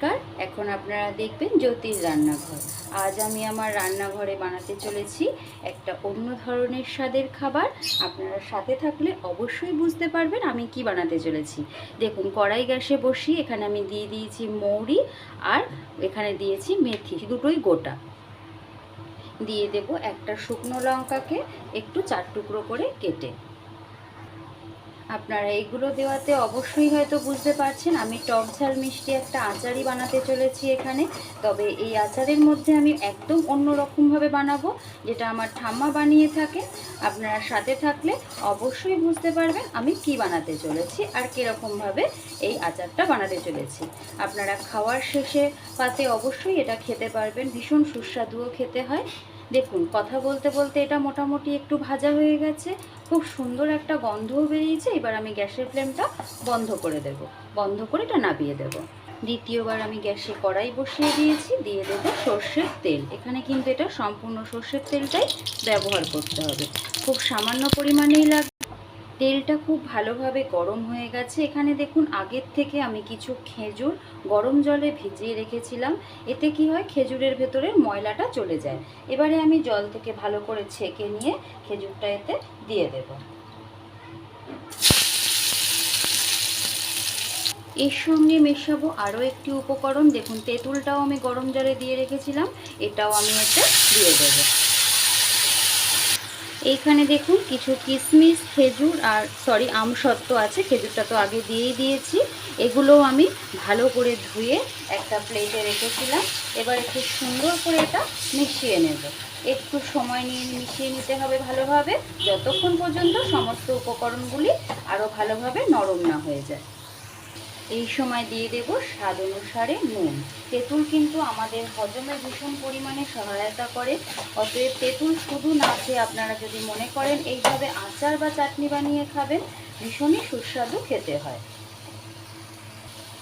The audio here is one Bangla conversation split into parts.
নমস্কার। এখন আপনারা দেখবেন জ্যোতির রান্নাঘর। আজ আমি আমার রান্নাঘরে বানাতে চলেছি একটা অন্য ধরনের স্বাদের খাবার। আপনারা সাথে থাকলে অবশ্যই বুঝতে পারবেন আমি কি বানাতে চলেছি। দেখুন, কড়াই গ্যাসে বসি এখানে আমি দিয়ে দিয়েছি মৌরি আর এখানে দিয়েছি মেথি, দুটোই গোটা। দিয়ে দেব একটা শুকনো লঙ্কাকে একটু চার টুকরো করে কেটে। আপনারা এগুলো দেওয়াতে অবশ্যই হয়তো বুঝতে পারছেন, আমি টক ঝাল মিষ্টি একটা আচারই বানাতে চলেছি এখানে। তবে এই আচারের মধ্যে আমি একদম অন্য রকমভাবে বানাবো, যেটা আমার ঠাম্মা বানিয়ে থাকে। আপনারা সাথে থাকলে অবশ্যই বুঝতে পারবেন আমি কি বানাতে চলেছি আর কীরকমভাবে এই আচারটা বানাতে চলেছি। আপনারা খাওয়ার শেষে পাতে অবশ্যই এটা খেতে পারবেন, ভীষণ সুস্বাদুও খেতে হয়। দেখুন, কথা বলতে বলতে এটা মোটামুটি একটু ভাজা হয়ে গেছে। খুব সুন্দর একটা গন্ধও বেরিয়েছে। এবার আমি গ্যাসের ফ্লেমটা বন্ধ করে দেব। বন্ধ করে এটা নাবিয়ে দেব। দ্বিতীয়বার আমি গ্যাসে কড়াই বসিয়ে দিয়েছি। দিয়ে দেব সর্ষের তেল। এখানে কিন্তু এটা সম্পূর্ণ সর্ষের তেলটাই ব্যবহার করতে হবে। খুব সামান্য পরিমাণেই লাগবে। তেলটা খুব ভালোভাবে গরম হয়ে গেছে। এখানে দেখুন, আগের থেকে আমি কিছু খেজুর গরম জলে ভিজিয়ে রেখেছিলাম। এতে কি হয়? খেজুরের ভেতরের ময়লাটা চলে যায়। এবারে আমি জল থেকে ভালো করে ছেঁকে নিয়ে খেজুরটা এতে দিয়ে দেব। এর সঙ্গে মেশাবো আরও একটি উপকরণ। দেখুন, তেঁতুলটাও আমি গরম জলে দিয়ে রেখেছিলাম। এটাও আমি এতে দিয়ে দেবো। এইখানে দেখুন কিছু কিশমিশ খেজুর আর সরি আমসত্ত্ব আছে, খেজুরটা তো আগে দিয়েই দিয়েছি। এগুলোও আমি ভালো করে ধুয়ে একটা প্লেটে রেখেছিলাম। এবার একটু সুন্দর করে এটা মিশিয়ে নেব। একটু সময় নিয়ে মিশিয়ে নিতে হবে ভালোভাবে, যতক্ষণ পর্যন্ত সমস্ত উপকরণগুলি আরও ভালোভাবে নরম না হয়ে যায়। এই সময় দিয়ে দেব স্বাদ অনুসারে নুন। তেঁতুল কিন্তু আমাদের হজমে ভীষণ পরিমাণে সহায়তা করে। অতএব তেঁতুল শুধু না খেয়ে আপনারা যদি মনে করেন এইভাবে আচার বা চাটনি বানিয়ে খাবেন, ভীষণই সুস্বাদু খেতে হয়।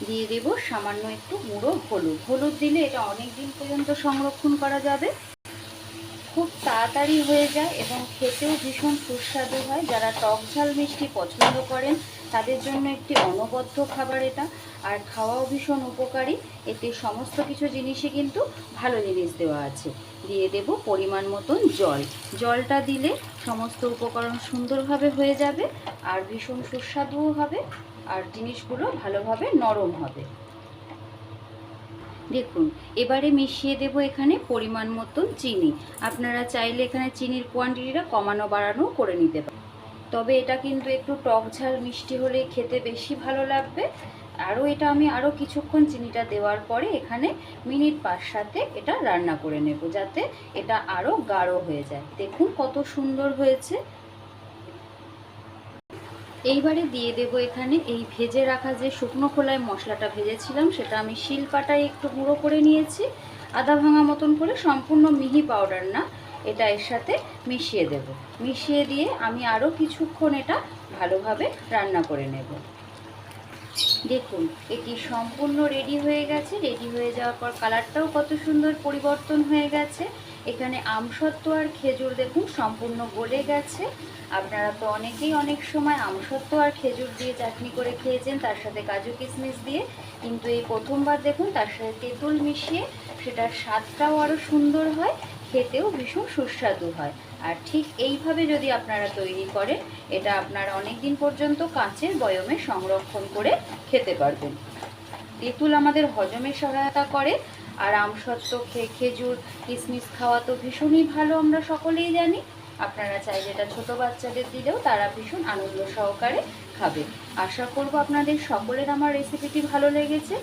দিয়ে দেব সামান্য একটু গুঁড়ো হলুদ। হলুদ দিলে এটা অনেক দিন পর্যন্ত সংরক্ষণ করা যাবে। তাড়াতাড়ি হয়ে যায় এবং খেতেও ভীষণ সুস্বাদু হয়। যারা টক ঝাল মিষ্টি পছন্দ করেন, তাদের জন্য একটি অনবদ্য খাবার এটা। আর খাওয়াও ভীষণ উপকারী। এতে সমস্ত কিছু জিনিসই কিন্তু ভালো জিনিস দেওয়া আছে। দিয়ে দেব পরিমাণ মতন জল। জলটা দিলে সমস্ত উপকরণ সুন্দরভাবে হয়ে যাবে, আর ভীষণ সুস্বাদুও হবে, আর জিনিসগুলো ভালোভাবে নরম হবে। দেখুন, এবারে মিশিয়ে দেব এখানে পরিমাণ মতন চিনি। আপনারা চাইলে এখানে চিনির কোয়ান্টিটিটা কমানো বাড়ানো করে নিতে পারেন। তবে এটা কিন্তু একটু টক ঝাল মিষ্টি হলে খেতে বেশি ভালো লাগবে। আরও এটা আমি আরও কিছুক্ষণ চিনিটা দেওয়ার পরে এখানে মিনিট পাঁচ সাথে এটা রান্না করে নেব, যাতে এটা আরও গাঢ় হয়ে যায়। দেখুন কত সুন্দর হয়েছে। এইবারে দিয়ে দেব এখানে এই ভেজে রাখা যে শুকনো খোলায় মশলাটা ভেজেছিলাম, সেটা আমি শিলপাটায় একটু গুঁড়ো করে নিয়েছি। আদা ভাঙা মতন করে সম্পূর্ণ মিহি পাউডার না, এটা এর সাথে মিশিয়ে দেব। মিশিয়ে দিয়ে আমি আরও কিছুক্ষণ এটা ভালোভাবে রান্না করে নেব। দেখুন, এটি সম্পূর্ণ রেডি হয়ে গেছে। রেডি হয়ে যাওয়ার পর কালারটাও কত সুন্দর পরিবর্তন হয়ে গেছে। এখানে আমসত্ত্ব আর খেজুর দেখুন, সম্পূর্ণ গলে গেছে। আপনারা তো অনেকেই অনেক সময় আমসত্ত্ব আর খেজুর দিয়ে চাটনি করে খেয়েছেন, তার সাথে কাজু কিশমিশ দিয়ে। কিন্তু এই প্রথমবার দেখুন, তার সাথে তেঁতুল মিশিয়ে সেটার স্বাদটাও আরও সুন্দর হয়। খেতেও ভীষণ সুস্বাদু হয়। আর ঠিক এইভাবে যদি আপনারা তৈরি করেন, এটা আপনারা অনেক দিন পর্যন্ত কাঁচের বয়মে সংরক্ষণ করে খেতে পারবেন। তেঁতুল আমাদের হজমে সহায়তা করে, আর আমসত্ত্ব খে- খেজুর কিশমিশ খাওয়া তো ভীষণই ভালো, আমরা সকলেই জানি। আপনারা চাইলে এটা ছোটো বাচ্চাদের দিলেও তারা ভীষণ আনন্দ সহকারে খাবে আশা করব আপনাদের সকলের আমার রেসিপিটি ভালো লেগেছে।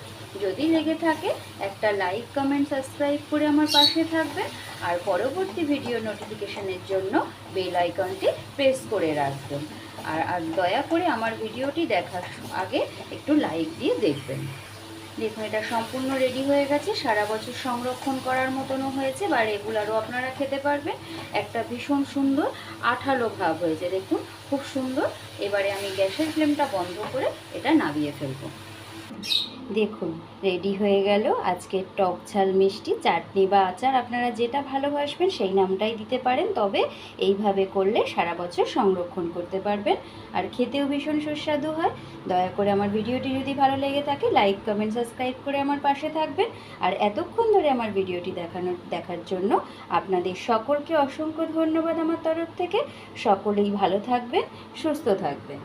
যদি লেগে থাকে, একটা লাইক কমেন্ট সাবস্ক্রাইব করে আমার পাশে থাকবেন। আর পরবর্তী ভিডিও নোটিফিকেশানের জন্য বেল আইকনটি প্রেস করে রাখবেন। আর আর দয়া করে আমার ভিডিওটি দেখার আগে একটু লাইক দিয়ে দেখবেন। দেখুন এটা সম্পূর্ণ রেডি হয়ে গেছে। সারা বছর সংরক্ষণ করার মতনও হয়েছে বা রেগুলারও আপনারা খেতে পারবেন। একটা ভীষণ সুন্দর আঠালো ভাব হয়েছে, দেখুন, খুব সুন্দর। এবারে আমি গ্যাসের ফ্লেমটা বন্ধ করে এটা নাবিয়ে ফেলব। দেখুন, রেডি হয়ে গেল আজকের টক ঝাল মিষ্টি, চাটনি বা আচার। আপনারা যেটা ভালোবাসবেন সেই নামটাই দিতে পারেন, তবে এইভাবে করলে সারা বছর সংরক্ষণ করতে পারবেন। আর খেতেও ভীষণ সুস্বাদু হয়। দয়া করে আমার ভিডিওটি যদি ভালো লেগে থাকে, লাইক, কমেন্ট, সাবস্ক্রাইব করে আমার পাশে থাকবেন। আর এতক্ষণ ধরে আমার ভিডিওটি দেখানোর, দেখার জন্য আপনাদের সকলকে অসংখ্য ধন্যবাদ আমার তরফ থেকে। সকলেই ভালো থাকবেন, সুস্থ থাকবেন।